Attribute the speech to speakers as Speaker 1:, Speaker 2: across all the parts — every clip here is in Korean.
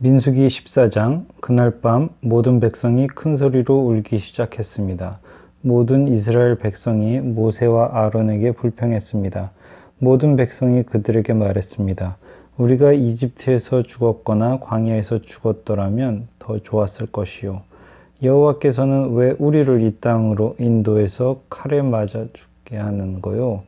Speaker 1: 민수기 14장 그날 밤 모든 백성이 큰 소리로 울기 시작했습니다. 모든 이스라엘 백성이 모세와 아론에게 불평했습니다. 모든 백성이 그들에게 말했습니다. 우리가 이집트에서 죽었거나 광야에서 죽었더라면 더 좋았을 것이요. 여호와께서는 왜 우리를 이 땅으로 인도해서 칼에 맞아 죽게 하는 거요?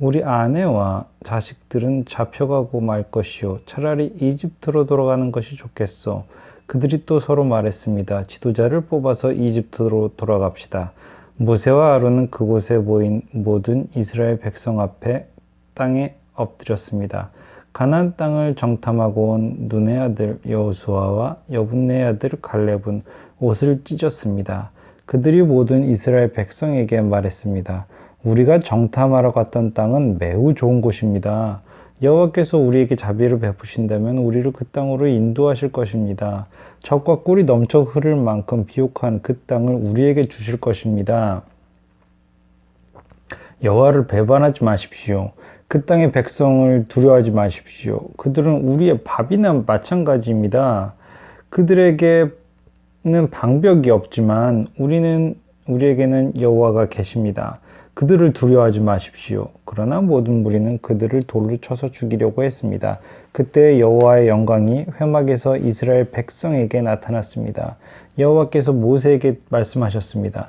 Speaker 1: 우리 아내와 자식들은 잡혀가고 말 것이요. 차라리 이집트로 돌아가는 것이 좋겠어. 그들이 또 서로 말했습니다. 지도자를 뽑아서 이집트로 돌아갑시다. 모세와 아론은 그곳에 모인 모든 이스라엘 백성 앞에 땅에 엎드렸습니다. 가나안 땅을 정탐하고 온 눈의 아들 여호수아와 여분의 아들 갈렙은 옷을 찢었습니다. 그들이 모든 이스라엘 백성에게 말했습니다. 우리가 정탐하러 갔던 땅은 매우 좋은 곳입니다. 여호와께서 우리에게 자비를 베푸신다면 우리를 그 땅으로 인도하실 것입니다. 적과 꿀이 넘쳐 흐를 만큼 비옥한 그 땅을 우리에게 주실 것입니다. 여호와를 배반하지 마십시오. 그 땅의 백성을 두려워하지 마십시오. 그들은 우리의 밥이나 마찬가지입니다. 그들에게는 방벽이 없지만 우리는 우리에게는 여호와가 계십니다. 그들을 두려워하지 마십시오. 그러나 모든 무리는 그들을 돌로 쳐서 죽이려고 했습니다. 그때 여호와의 영광이 회막에서 이스라엘 백성에게 나타났습니다. 여호와께서 모세에게 말씀하셨습니다.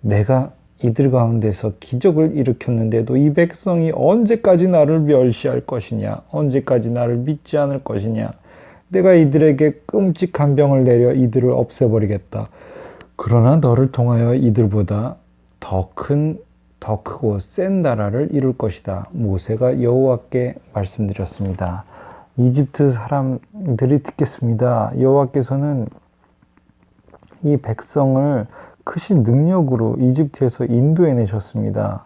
Speaker 1: 내가 이들 가운데서 기적을 일으켰는데도 이 백성이 언제까지 나를 멸시할 것이냐? 언제까지 나를 믿지 않을 것이냐? 내가 이들에게 끔찍한 병을 내려 이들을 없애버리겠다. 그러나 너를 통하여 이들보다 더 큰 더 크고 센 나라를 이룰 것이다. 모세가 여호와께 말씀드렸습니다. 이집트 사람들이 듣겠습니다. 여호와께서는 이 백성을 크신 능력으로 이집트에서 인도해 내셨습니다.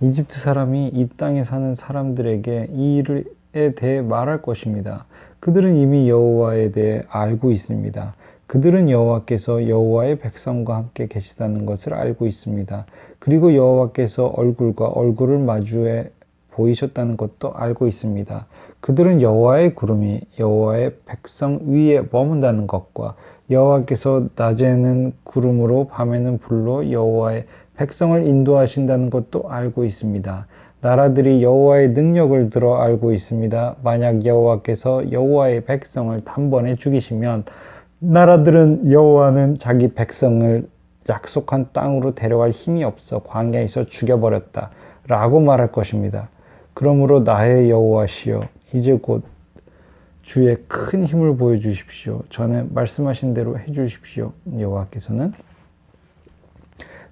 Speaker 1: 이집트 사람이 이 땅에 사는 사람들에게 이 일에 대해 말할 것입니다. 그들은 이미 여호와에 대해 알고 있습니다. 그들은 여호와께서 여호와의 백성과 함께 계시다는 것을 알고 있습니다. 그리고 여호와께서 얼굴과 얼굴을 마주해 보이셨다는 것도 알고 있습니다. 그들은 여호와의 구름이 여호와의 백성 위에 머문다는 것과 여호와께서 낮에는 구름으로 밤에는 불로 여호와의 백성을 인도하신다는 것도 알고 있습니다. 나라들이 여호와의 능력을 들어 알고 있습니다. 만약 여호와께서 여호와의 백성을 단번에 죽이시면 나라들은 여호와는 자기 백성을 약속한 땅으로 데려갈 힘이 없어 광야에서 죽여버렸다 라고 말할 것입니다. 그러므로 나의 여호와시여 이제 곧 주의 큰 힘을 보여주십시오. 전에 말씀하신 대로 해주십시오. 여호와께서는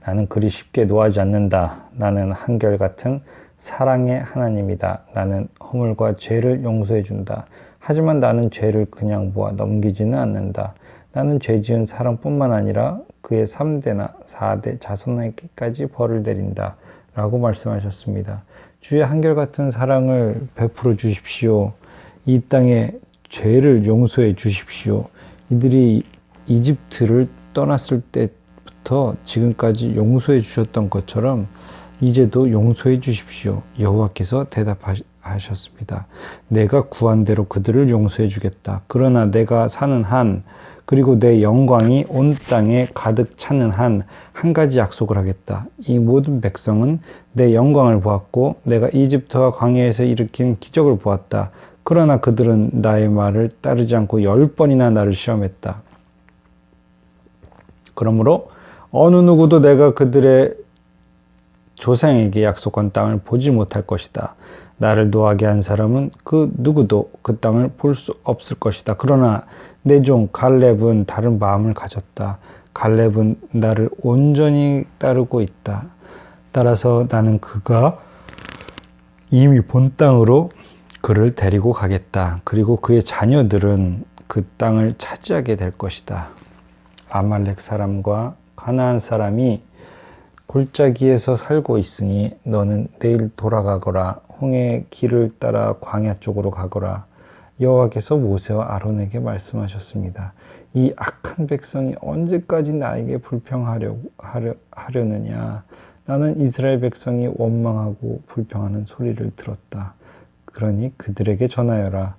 Speaker 1: 나는 그리 쉽게 노하지 않는다. 나는 한결같은 사랑의 하나님이다. 나는 허물과 죄를 용서해 준다. 하지만 나는 죄를 그냥 모아 넘기지는 않는다. 나는 죄 지은 사람뿐만 아니라 그의 3대나 4대 자손에게까지 벌을 내린다. 라고 말씀하셨습니다. 주의 한결같은 사랑을 베풀어 주십시오. 이 땅에 죄를 용서해 주십시오. 이들이 이집트를 떠났을 때부터 지금까지 용서해 주셨던 것처럼 이제도 용서해 주십시오. 여호와께서 대답하셨습니다. 내가 구한 대로 그들을 용서해 주겠다. 그러나 내가 사는 한 그리고 내 영광이 온 땅에 가득 차는 한 한 가지 약속을 하겠다. 이 모든 백성은 내 영광을 보았고 내가 이집트와 광야에서 일으킨 기적을 보았다. 그러나 그들은 나의 말을 따르지 않고 열 번이나 나를 시험했다. 그러므로 어느 누구도 내가 그들의 조상에게 약속한 땅을 보지 못할 것이다. 나를 노하게 한 사람은 그 누구도 그 땅을 볼 수 없을 것이다. 그러나 내 종 갈렙은 다른 마음을 가졌다. 갈렙은 나를 온전히 따르고 있다. 따라서 나는 그가 이미 본 땅으로 그를 데리고 가겠다. 그리고 그의 자녀들은 그 땅을 차지하게 될 것이다. 아말렉 사람과 가나안 사람이 골짜기에서 살고 있으니 너는 내일 돌아가거라 홍해 길을 따라 광야 쪽으로 가거라. 여호와께서 모세와 아론에게 말씀하셨습니다. 이 악한 백성이 언제까지 나에게 불평하려 하려, 하려느냐? 나는 이스라엘 백성이 원망하고 불평하는 소리를 들었다. 그러니 그들에게 전하여라.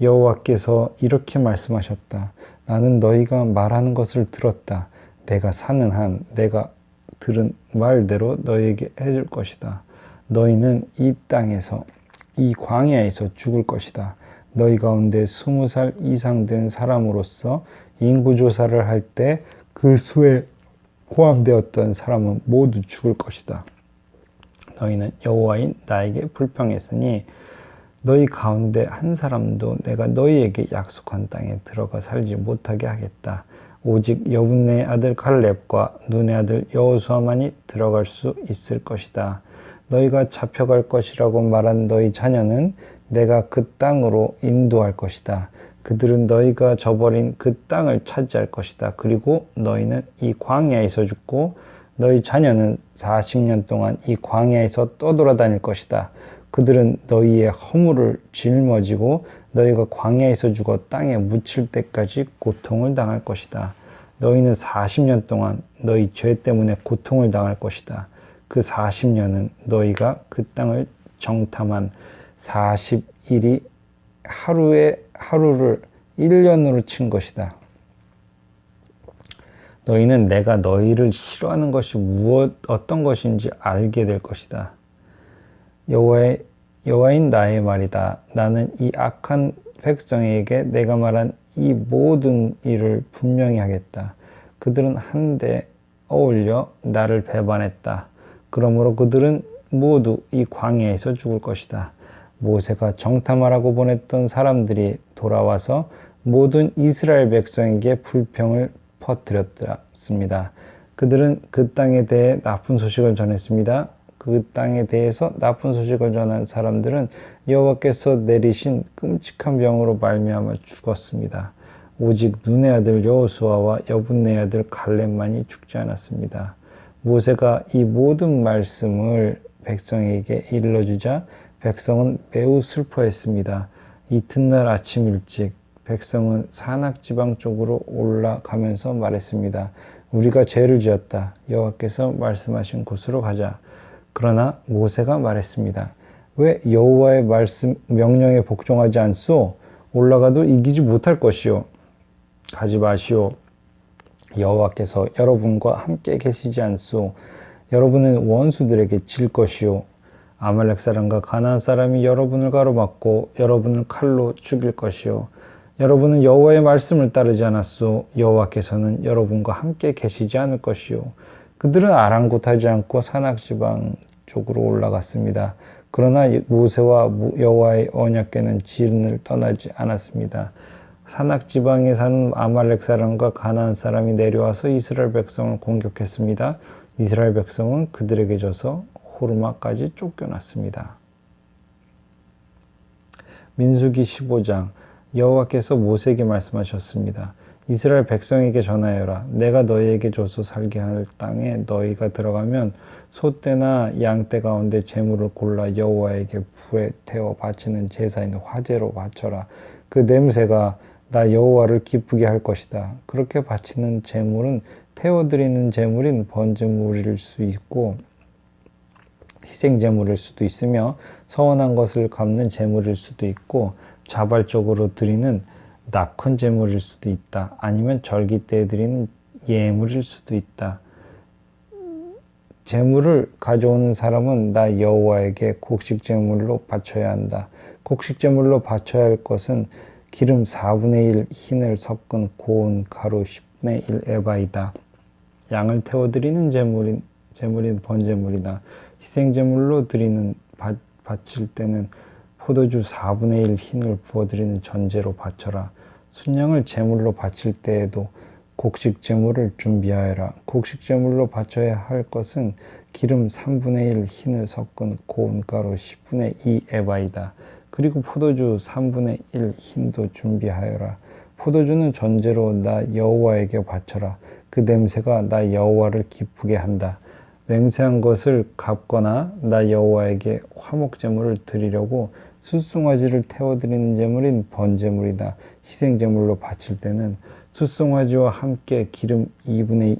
Speaker 1: 여호와께서 이렇게 말씀하셨다. 나는 너희가 말하는 것을 들었다. 내가 사는 한 내가 들은 말대로 너희에게 해줄 것이다. 너희는 이 땅에서 이 광야에서 죽을 것이다. 너희 가운데 스무 살 이상 된 사람으로서 인구 조사를 할 때 그 수에 포함되었던 사람은 모두 죽을 것이다. 너희는 여호와인 나에게 불평했으니 너희 가운데 한 사람도 내가 너희에게 약속한 땅에 들어가 살지 못하게 하겠다. 오직 여분네 아들 칼렙과 눈의 아들 여호수아만이 들어갈 수 있을 것이다. 너희가 잡혀갈 것이라고 말한 너희 자녀는 내가 그 땅으로 인도할 것이다. 그들은 너희가 저버린 그 땅을 차지할 것이다. 그리고 너희는 이 광야에서 죽고 너희 자녀는 40년 동안 이 광야에서 떠돌아다닐 것이다. 그들은 너희의 허물을 짊어지고 너희가 광야에서 죽어 땅에 묻힐 때까지 고통을 당할 것이다. 너희는 40년 동안 너희 죄 때문에 고통을 당할 것이다. 그 40년은 너희가 그 땅을 정탐한 40일이 하루에 하루를 1년으로 친 것이다. 너희는 내가 너희를 싫어하는 것이 무엇 어떤 것인지 알게 될 것이다. 여호와의 여호와인 나의 말이다. 나는 이 악한 백성에게 내가 말한 이 모든 일을 분명히 하겠다. 그들은 한데 어울려 나를 배반했다. 그러므로 그들은 모두 이 광야에서 죽을 것이다. 모세가 정탐하라고 보냈던 사람들이 돌아와서 모든 이스라엘 백성에게 불평을 퍼뜨렸습니다. 그들은 그 땅에 대해 나쁜 소식을 전했습니다. 그 땅에 대해서 나쁜 소식을 전한 사람들은 여호와께서 내리신 끔찍한 병으로 말미암아 죽었습니다. 오직 눈의 아들 여호수아와 여분의 아들 갈렙만이 죽지 않았습니다. 모세가 이 모든 말씀을 백성에게 일러주자 백성은 매우 슬퍼했습니다. 이튿날 아침 일찍 백성은 산악 지방 쪽으로 올라가면서 말했습니다. 우리가 죄를 지었다. 여호와께서 말씀하신 곳으로 가자. 그러나 모세가 말했습니다. 왜 여호와의 말씀 명령에 복종하지 않소? 올라가도 이기지 못할 것이요. 가지 마시오. 여호와께서 여러분과 함께 계시지 않소. 여러분은 원수들에게 질 것이요. 아말렉 사람과 가나안 사람이 여러분을 가로막고 여러분을 칼로 죽일 것이요. 여러분은 여호와의 말씀을 따르지 않았소. 여호와께서는 여러분과 함께 계시지 않을 것이요. 그들은 아랑곳하지 않고 산악 지방 쪽으로 올라갔습니다. 그러나 모세와 여호와의 언약궤는 진을 떠나지 않았습니다. 산악 지방에 사는 아말렉 사람과 가나안 사람이 내려와서 이스라엘 백성을 공격했습니다. 이스라엘 백성은 그들에게 져서 호르마까지 쫓겨났습니다. 민수기 15장 여호와께서 모세에게 말씀하셨습니다. 이스라엘 백성에게 전하여라. 내가 너희에게 줘서 살게 할 땅에 너희가 들어가면 소떼나 양떼 가운데 재물을 골라 여호와에게 부에 태워 바치는 제사인 화제로 바쳐라. 그 냄새가 나 여호와를 기쁘게 할 것이다. 그렇게 바치는 제물은 태워 드리는 제물인 번제물일 수 있고 희생 제물일 수도 있으며 서원한 것을 갚는 제물일 수도 있고 자발적으로 드리는 낙헌 제물일 수도 있다. 아니면 절기 때 드리는 예물일 수도 있다. 제물을 가져오는 사람은 나 여호와에게 곡식 제물로 바쳐야 한다. 곡식 제물로 바쳐야 할 것은 기름 4분의 1 흰을 섞은 고운 가루 10분의 1 에바이다. 양을 태워드리는 제물인, 제물인 번제물이다. 희생제물로 드리는 바, 바칠 때는 포도주 4분의 1 흰을 부어드리는 전제로 바쳐라. 순양을 제물로 바칠 때에도 곡식 제물을 준비하여라. 곡식 제물로 바쳐야 할 것은 기름 3분의 1 흰을 섞은 고운 가루 10분의 2 에바이다. 그리고 포도주 3분의 1 흰도 준비하여라. 포도주는 전제로 나 여호와에게 바쳐라. 그 냄새가 나 여호와를 기쁘게 한다. 맹세한 것을 갚거나 나 여호와에게 화목 제물을 드리려고 숫송아지를 태워드리는 제물인 번제물이다. 희생 제물로 바칠 때는 숫송아지와 함께 기름 2분의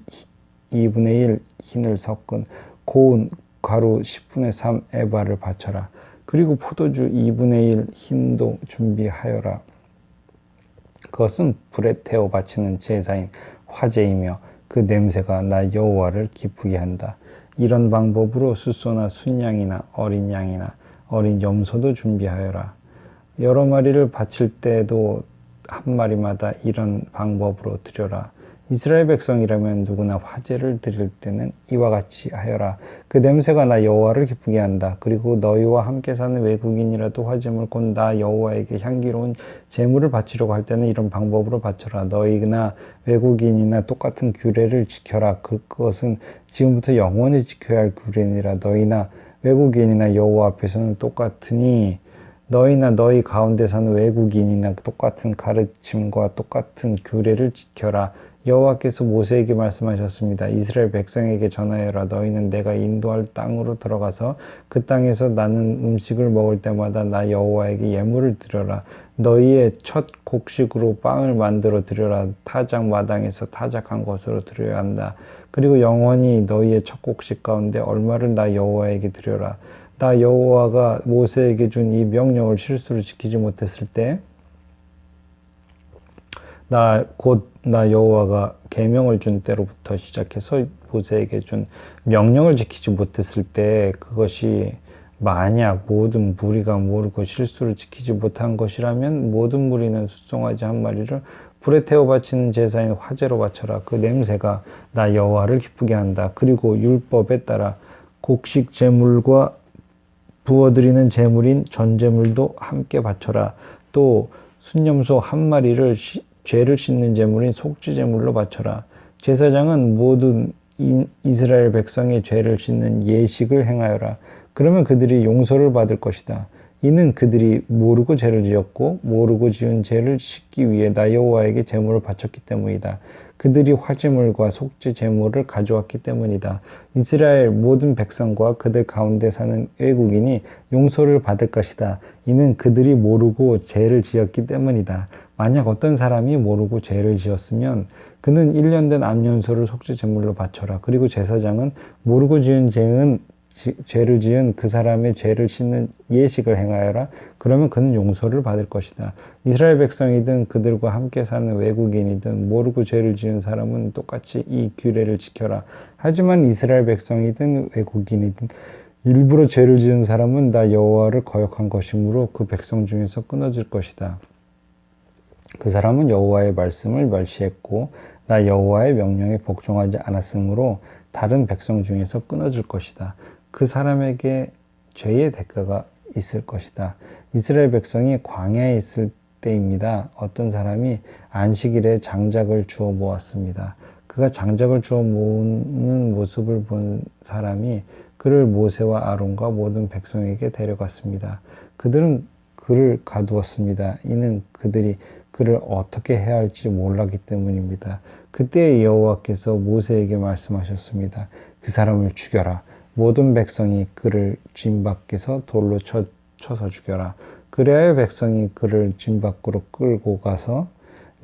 Speaker 1: 2분의 1 흰을 섞은 고운 가루 10분의 3 에바를 바쳐라. 그리고 포도주 2분의 1 흰도 준비하여라. 그것은 불에 태워 바치는 제사인 화제이며 그 냄새가 나 여호와를 기쁘게 한다. 이런 방법으로 숫소나 순양이나 어린 양이나 어린 염소도 준비하여라. 여러 마리를 바칠 때도 한 마리마다 이런 방법으로 드려라. 이스라엘 백성이라면 누구나 화제를 드릴 때는 이와 같이 하여라. 그 냄새가 나 여호와를 기쁘게 한다. 그리고 너희와 함께 사는 외국인이라도 화제물 곧 나 여호와에게 향기로운 제물을 바치려고 할 때는 이런 방법으로 바쳐라. 너희나 외국인이나 똑같은 규례를 지켜라. 그것은 지금부터 영원히 지켜야 할 규례니라. 너희나 외국인이나 여호와 앞에서는 똑같으니 너희나 너희 가운데 사는 외국인이나 똑같은 가르침과 똑같은 규례를 지켜라. 여호와께서 모세에게 말씀하셨습니다. 이스라엘 백성에게 전하여라. 너희는 내가 인도할 땅으로 들어가서 그 땅에서 나는 음식을 먹을 때마다 나 여호와에게 예물을 드려라. 너희의 첫 곡식으로 빵을 만들어 드려라. 타작 마당에서 타작한 것으로 드려야 한다. 그리고 영원히 너희의 첫 곡식 가운데 얼마를 나 여호와에게 드려라. 나 여호와가 모세에게 준 이 명령을 실수로 지키지 못했을 때 나 곧 나 여호와가 계명을 준 때로부터 시작해서 모세에게 준 명령을 지키지 못했을 때 그것이 만약 모든 무리가 모르고 실수를 지키지 못한 것이라면 모든 무리는 수송아지 한 마리를 불에 태워 바치는 제사인 화제로 바쳐라. 그 냄새가 나 여호와를 기쁘게 한다. 그리고 율법에 따라 곡식 제물과 부어드리는 제물인 전제물도 함께 바쳐라. 또 순념소 한 마리를 시, 죄를 씻는 제물인 속죄 제물로 바쳐라. 제사장은 모든 이스라엘 백성의 죄를 씻는 예식을 행하여라. 그러면 그들이 용서를 받을 것이다. 이는 그들이 모르고 죄를 지었고 모르고 지은 죄를 씻기 위해 나 여호와에게 제물을 바쳤기 때문이다. 그들이 화제물과 속죄 제물을 가져왔기 때문이다. 이스라엘 모든 백성과 그들 가운데 사는 외국인이 용서를 받을 것이다. 이는 그들이 모르고 죄를 지었기 때문이다. 만약 어떤 사람이 모르고 죄를 지었으면 그는 1년 된 암연소를 속죄 제물로 바쳐라. 그리고 제사장은 모르고 지은 죄는 지, 죄를 지은 그 사람의 죄를 씻는 예식을 행하여라. 그러면 그는 용서를 받을 것이다. 이스라엘 백성이든 그들과 함께 사는 외국인이든 모르고 죄를 지은 사람은 똑같이 이 규례를 지켜라. 하지만 이스라엘 백성이든 외국인이든 일부러 죄를 지은 사람은 나 여호와를 거역한 것이므로 그 백성 중에서 끊어질 것이다. 그 사람은 여호와의 말씀을 멸시했고 나 여호와의 명령에 복종하지 않았으므로 다른 백성 중에서 끊어질 것이다. 그 사람에게 죄의 대가가 있을 것이다. 이스라엘 백성이 광야에 있을 때입니다. 어떤 사람이 안식일에 장작을 주워 모았습니다. 그가 장작을 주워 모으는 모습을 본 사람이 그를 모세와 아론과 모든 백성에게 데려갔습니다. 그들은 그를 가두었습니다. 이는 그들이 그를 어떻게 해야 할지 몰랐기 때문입니다. 그때 여호와께서 모세에게 말씀하셨습니다. 그 사람을 죽여라. 모든 백성이 그를 짐 밖에서 돌로 쳐, 쳐서 죽여라. 그래야 백성이 그를 짐 밖으로 끌고 가서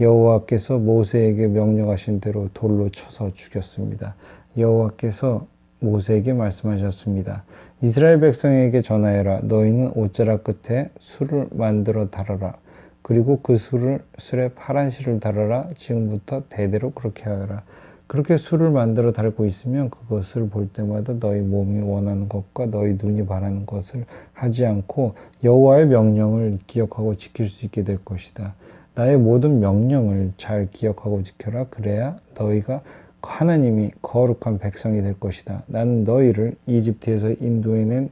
Speaker 1: 여호와께서 모세에게 명령하신 대로 돌로 쳐서 죽였습니다. 여호와께서 모세에게 말씀하셨습니다. 이스라엘 백성에게 전하여라. 너희는 옷자락 끝에 술을 만들어 달아라. 그리고 그 술을 술에 파란 실을 달아라. 지금부터 대대로 그렇게 하여라. 그렇게 술을 만들어 달고 있으면 그것을 볼 때마다 너희 몸이 원하는 것과 너희 눈이 바라는 것을 하지 않고 여호와의 명령을 기억하고 지킬 수 있게 될 것이다. 나의 모든 명령을 잘 기억하고 지켜라. 그래야 너희가 하나님이 거룩한 백성이 될 것이다. 나는 너희를 이집트에서 인도해낸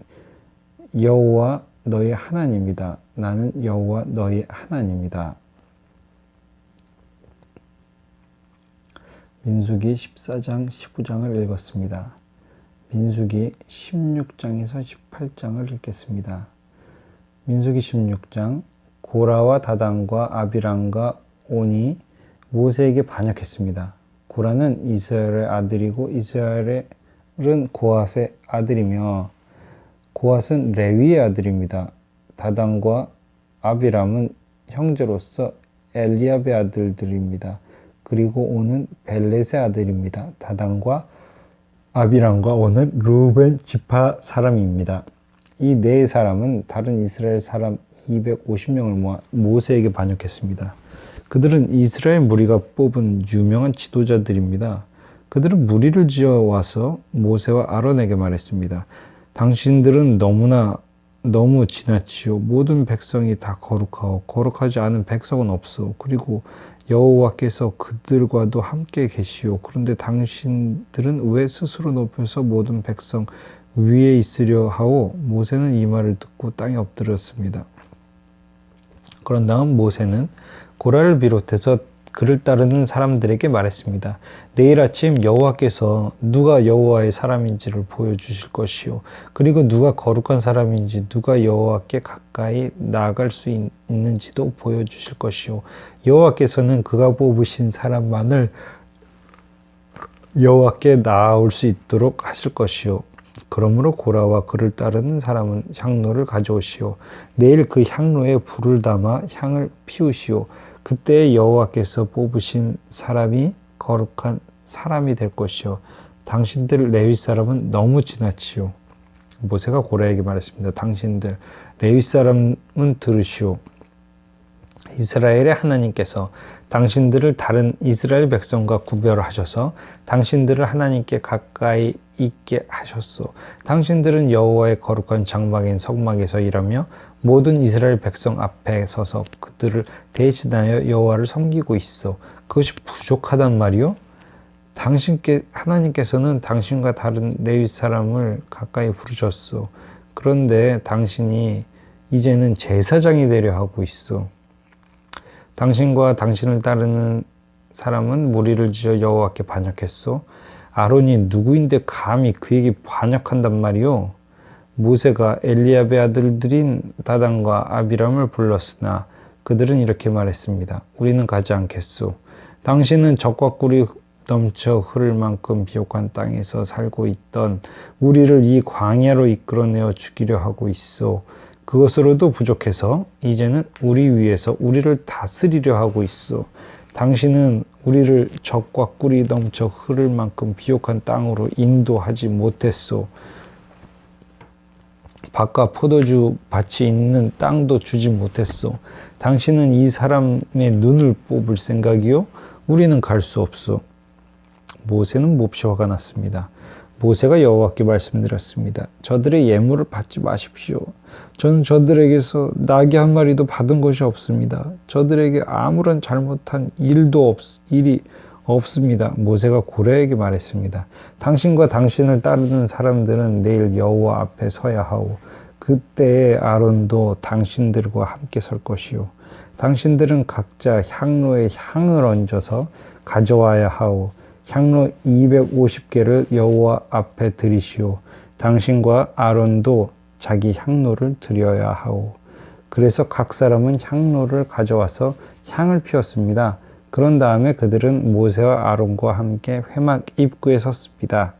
Speaker 1: 여호와 너희 하나님이다. 나는 여호와 너희 하나님이다. 민수기 14장 19장을 읽었습니다. 민수기 16장에서 18장을 읽겠습니다. 민수기 16장 고라와 다단과 아비람과 온이 모세에게 반역했습니다. 고라는 이스라엘의 아들이고 이스라엘은 고앗의 아들이며 고앗은 레위의 아들입니다. 다단과 아비람은 형제로서 엘리압의 아들들입니다. 그리고 오는 벨렛의 아들입니다. 다단과 아비람과 오는 루벤 지파 사람입니다. 이 네 사람은 다른 이스라엘 사람 250명을 모아 모세에게 반역했습니다. 그들은 이스라엘 무리가 뽑은 유명한 지도자들입니다. 그들은 무리를 지어 와서 모세와 아론에게 말했습니다. 당신들은 너무나 너무 지나치요. 모든 백성이 다 거룩하고 거룩하지 않은 백성은 없어. 그리고 여호와께서 그들과도 함께 계시오. 그런데 당신들은 왜 스스로 높여서 모든 백성 위에 있으려 하오? 모세는 이 말을 듣고 땅에 엎드렸습니다. 그런 다음 모세는 고라를 비롯해서 그를 따르는 사람들에게 말했습니다. 내일 아침 여호와께서 누가 여호와의 사람인지를 보여주실 것이요. 그리고 누가 거룩한 사람인지 누가 여호와께 가까이 나아갈 수 있는지도 보여주실 것이요. 여호와께서는 그가 뽑으신 사람만을 여호와께 나아올 수 있도록 하실 것이요. 그러므로 고라와 그를 따르는 사람은 향로를 가져오시오. 내일 그 향로에 불을 담아 향을 피우시오. 그때 여호와께서 뽑으신 사람이 거룩한 사람이 될 것이요. 당신들 레위 사람은 너무 지나치요. 모세가 고라에게 말했습니다. 당신들 레위 사람은 들으시오. 이스라엘의 하나님께서 당신들을 다른 이스라엘 백성과 구별하셔서 당신들을 하나님께 가까이 있게 하셨소. 당신들은 여호와의 거룩한 장막인 성막에서 일하며 모든 이스라엘 백성 앞에 서서 그들을 대신하여 여호와를 섬기고 있어. 그것이 부족하단 말이요? 당신께 하나님께서는 당신과 다른 레위 사람을 가까이 부르셨소. 그런데 당신이 이제는 제사장이 되려 하고 있어. 당신과 당신을 따르는 사람은 무리를 지어 여호와께 반역했소. 아론이 누구인데 감히 그에게 반역한단 말이오. 모세가 엘리압의 아들들인 다단과 아비람을 불렀으나 그들은 이렇게 말했습니다. 우리는 가지 않겠소. 당신은 적과 꿀이 넘쳐 흐를 만큼 비옥한 땅에서 살고 있던 우리를 이 광야로 이끌어내어 죽이려 하고 있어. 그것으로도 부족해서 이제는 우리 위에서 우리를 다스리려 하고 있어. 당신은 우리를 적과 꿀이 넘쳐 흐를 만큼 비옥한 땅으로 인도하지 못했소. 밭과 포도주 밭이 있는 땅도 주지 못했소. 당신은 이 사람의 눈을 뽑을 생각이요? 우리는 갈 수 없소. 모세는 몹시 화가 났습니다. 모세가 여호와께 말씀드렸습니다. 저들의 예물을 받지 마십시오. 저는 저들에게서 나귀 한 마리도 받은 것이 없습니다. 저들에게 아무런 잘못한 일도 없, 일이 없습니다. 모세가 고래에게 말했습니다. 당신과 당신을 따르는 사람들은 내일 여호와 앞에 서야 하오. 그때에 아론도 당신들과 함께 설 것이요. 당신들은 각자 향로에 향을 얹어서 가져와야 하오. 향로 250개를 여호와 앞에 드리시오. 당신과 아론도 자기 향로를 드려야 하오. 그래서 각 사람은 향로를 가져와서 향을 피웠습니다. 그런 다음에 그들은 모세와 아론과 함께 회막 입구에 섰습니다.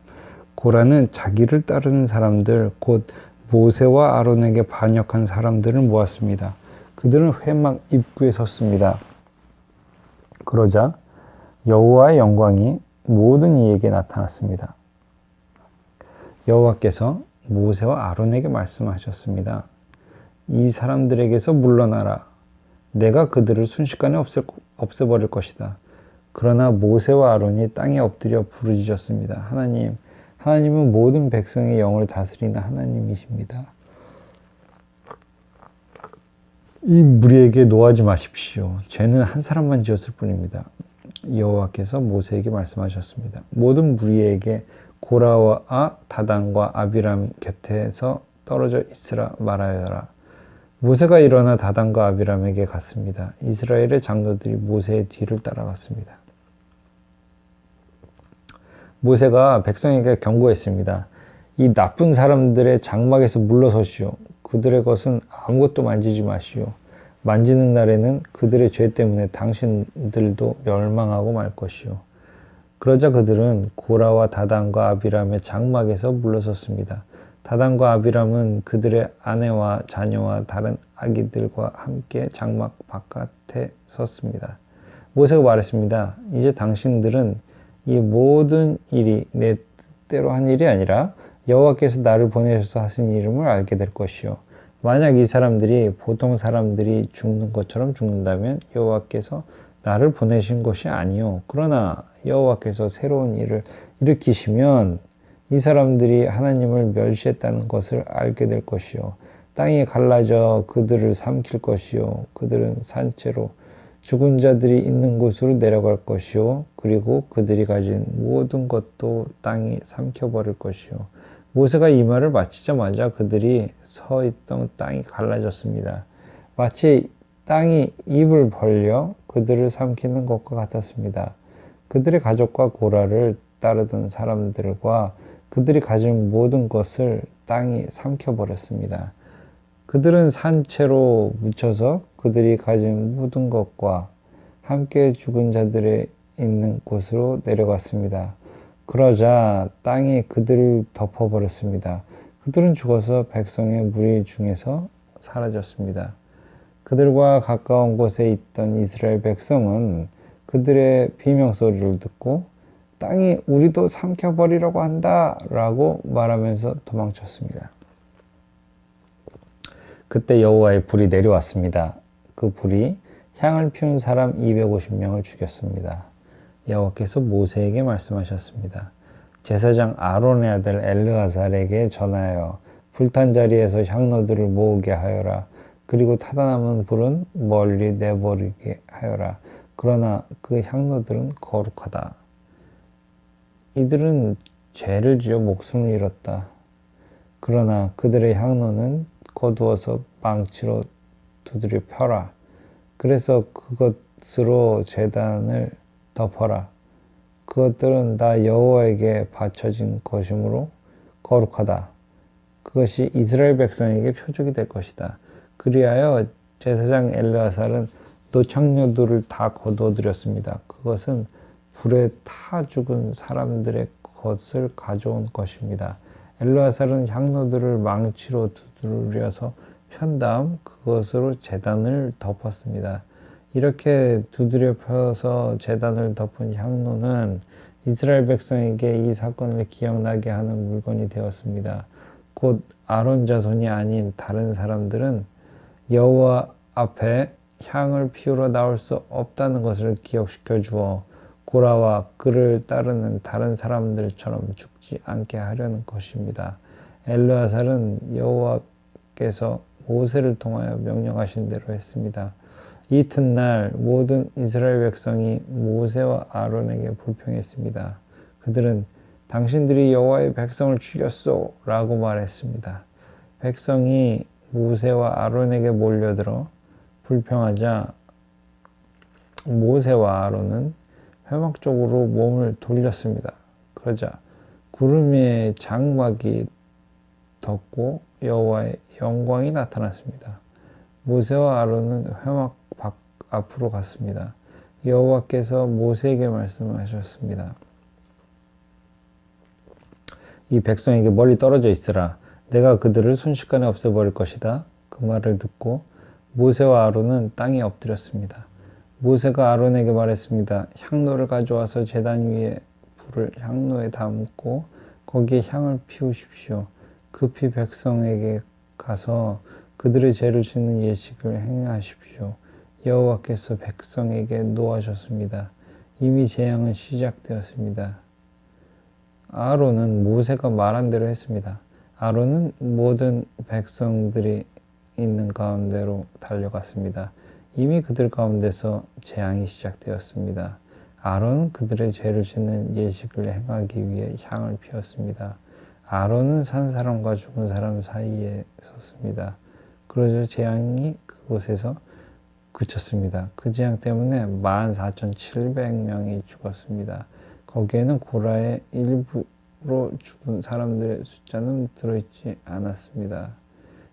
Speaker 1: 고라는 자기를 따르는 사람들, 곧 모세와 아론에게 반역한 사람들을 모았습니다. 그들은 회막 입구에 섰습니다. 그러자 여호와의 영광이 모든 이에게 나타났습니다. 여호와께서 모세와 아론에게 말씀하셨습니다. 이 사람들에게서 물러나라. 내가 그들을 순식간에 없애, 없애버릴 것이다. 그러나 모세와 아론이 땅에 엎드려 부르짖었습니다. 하나님, 하나님은 모든 백성의 영을 다스리는 하나님이십니다. 이 무리에게 노하지 마십시오. 죄는 한 사람만 지었을 뿐입니다. 여호와께서 모세에게 말씀하셨습니다. 모든 무리에게 고라와 다단과 아비람 곁에서 떨어져 있으라 말하여라. 모세가 일어나 다단과 아비람에게 갔습니다. 이스라엘의 장로들이 모세의 뒤를 따라갔습니다. 모세가 백성에게 경고했습니다. 이 나쁜 사람들의 장막에서 물러서시오. 그들의 것은 아무것도 만지지 마시오. 만지는 날에는 그들의 죄 때문에 당신들도 멸망하고 말 것이오. 그러자 그들은 고라와 다단과 아비람의 장막에서 물러섰습니다. 다단과 아비람은 그들의 아내와 자녀와 다른 아기들과 함께 장막 바깥에 섰습니다. 모세가 말했습니다. 이제 당신들은 이 모든 일이 내 뜻대로 한 일이 아니라 여호와께서 나를 보내셔서 하신 이름을 알게 될 것이요. 만약 이 사람들이 보통 사람들이 죽는 것처럼 죽는다면 여호와께서 나를 보내신 것이 아니요. 그러나 여호와께서 새로운 일을 일으키시면 이 사람들이 하나님을 멸시했다는 것을 알게 될 것이요. 땅이 갈라져 그들을 삼킬 것이요. 그들은 산채로 죽은 자들이 있는 곳으로 내려갈 것이요. 그리고 그들이 가진 모든 것도 땅이 삼켜버릴 것이요 모세가 이 말을 마치자마자 그들이 서 있던 땅이 갈라졌습니다. 마치 땅이 입을 벌려 그들을 삼키는 것과 같았습니다. 그들의 가족과 고라를 따르던 사람들과 그들이 가진 모든 것을 땅이 삼켜버렸습니다. 그들은 산채로 묻혀서 그들이 가진 모든 것과 함께 죽은 자들의 있는 곳으로 내려갔습니다. 그러자 땅이 그들을 덮어버렸습니다. 그들은 죽어서 백성의 무리 중에서 사라졌습니다. 그들과 가까운 곳에 있던 이스라엘 백성은 그들의 비명소리를 듣고 땅이 우리도 삼켜버리려고 한다 라고 말하면서 도망쳤습니다. 그때 여호와의 불이 내려왔습니다. 그 불이 향을 피운 사람 250명을 죽였습니다. 여호와께서 모세에게 말씀하셨습니다. 제사장 아론의 아들 엘르아살에게 전하여 불탄 자리에서 향로들을 모으게 하여라. 그리고 타다 남은 불은 멀리 내버리게 하여라. 그러나 그 향로들은 거룩하다. 이들은 죄를 지어 목숨을 잃었다. 그러나 그들의 향로는 거두어서 망치로 두드려 펴라. 그래서 그것으로 재단을 덮어라. 그것들은 다 여호와에게 바쳐진 것이므로 거룩하다. 그것이 이스라엘 백성에게 표적이 될 것이다. 그리하여 제사장 엘르아살은 노창녀들을 다 거두어들였습니다. 그것은 불에 타 죽은 사람들의 것을 가져온 것입니다. 엘르아살은 향로들을 망치로 두드려서 편 다음 그것으로 재단을 덮었습니다. 이렇게 두드려 펴서 재단을 덮은 향로는 이스라엘 백성에게 이 사건을 기억나게 하는 물건이 되었습니다. 곧 아론 자손이 아닌 다른 사람들은 여호와 앞에 향을 피우러 나올 수 없다는 것을 기억시켜 주어 고라와 그를 따르는 다른 사람들처럼 죽지 않게 하려는 것입니다. 엘르아살은 여호와께서 모세를 통하여 명령하신 대로 했습니다. 이튿날 모든 이스라엘 백성이 모세와 아론에게 불평했습니다. 그들은 당신들이 여호와의 백성을 죽였소라고 말했습니다. 백성이 모세와 아론에게 몰려들어 불평하자 모세와 아론은 회막 쪽으로 몸을 돌렸습니다. 그러자 구름 위에 장막이 덮고 여호와의 영광이 나타났습니다. 모세와 아론은 회막 밖 앞으로 갔습니다. 여호와께서 모세에게 말씀하셨습니다. 이 백성에게 멀리 떨어져 있으라. 내가 그들을 순식간에 없애버릴 것이다. 그 말을 듣고 모세와 아론은 땅에 엎드렸습니다. 모세가 아론에게 말했습니다. 향로를 가져와서 제단 위에 불을 향로에 담고 거기에 향을 피우십시오. 급히 백성에게 가서 그들의 죄를 짓는 예식을 행하십시오. 여호와께서 백성에게 노하셨습니다. 이미 재앙은 시작되었습니다. 아론은 모세가 말한 대로 했습니다. 아론은 모든 백성들이 있는 가운데로 달려갔습니다. 이미 그들 가운데서 재앙이 시작되었습니다. 아론은 그들의 죄를 짓는 예식을 행하기 위해 향을 피웠습니다. 아론은 산 사람과 죽은 사람 사이에 섰습니다. 그러자 재앙이 그곳에서 그쳤습니다. 그 재앙 때문에 14,700명이 죽었습니다. 거기에는 고라의 일부로 죽은 사람들의 숫자는 들어있지 않았습니다.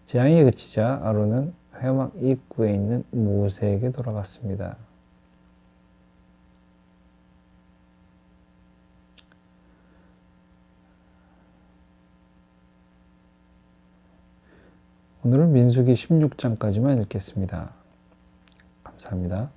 Speaker 1: 재앙이 그치자 아론은 회막 입구에 있는 모세에게 돌아갔습니다. 오늘은 민수기 16장까지만 읽겠습니다. 감사합니다.